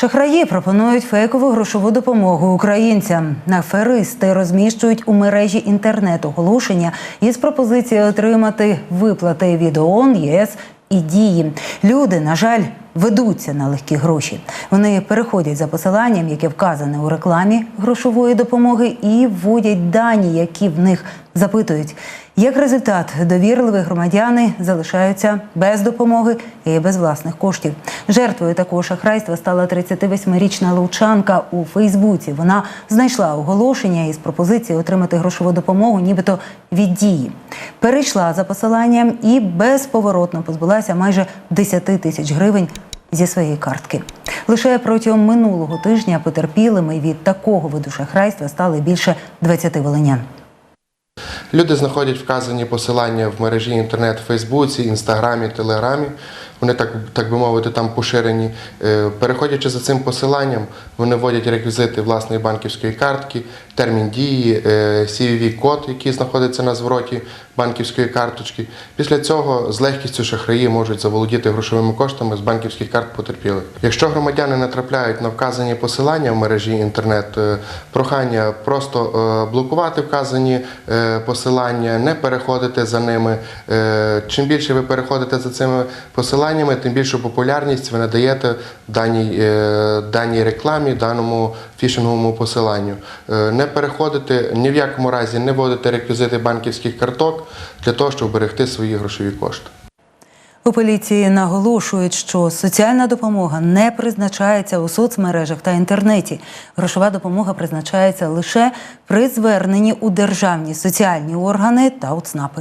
Шахраї пропонують фейкову грошову допомогу українцям. Аферисти розміщують у мережі інтернет оголошення із пропозицією отримати виплати від ООН, ЄС і дії. Люди, на жаль, ведуться на легкі гроші. Вони переходять за посиланням, яке вказане у рекламі грошової допомоги, і вводять дані, які в них запитують. Як результат, довірливі громадяни залишаються без допомоги і без власних коштів. Жертвою такого шахрайства стала 38-річна лучанка у Фейсбуці. Вона знайшла оголошення із пропозицією отримати грошову допомогу, нібито від дії. Перейшла за посиланням і безповоротно позбулася майже 10 тисяч гривень зі своєї картки. Лише протягом минулого тижня потерпілими від такого виду шахрайства стали більше 20 волинян. Люди знаходять вказані посилання в мережі інтернет, Фейсбуці, Інстаграмі, Телеграмі. Вони так, так би мовити, там поширені. Е, Переходячи за цим посиланням, вони вводять реквізити власної банківської картки, термін дії, е, CVV-код, який знаходиться на звороті банківської карточки. Після цього з легкістю шахраї можуть заволодіти грошовими коштами з банківських карт потерпілих. Якщо громадяни натрапляють на вказані посилання в мережі інтернет, е, прохання просто блокувати вказані е, посилання, не переходити за ними. Е, Чим більше ви переходите за цими посиланнями, тим більшу популярність ви надаєте даній, е, даній рекламі, даному фішинговому посиланню. Е, Не переходити ні в якому разі не вводити реквізити банківських карток для того, щоб берегти свої грошові кошти. У поліції наголошують, що соціальна допомога не призначається у соцмережах та інтернеті. Грошова допомога призначається лише при зверненні у державні соціальні органи та УЦНАПи.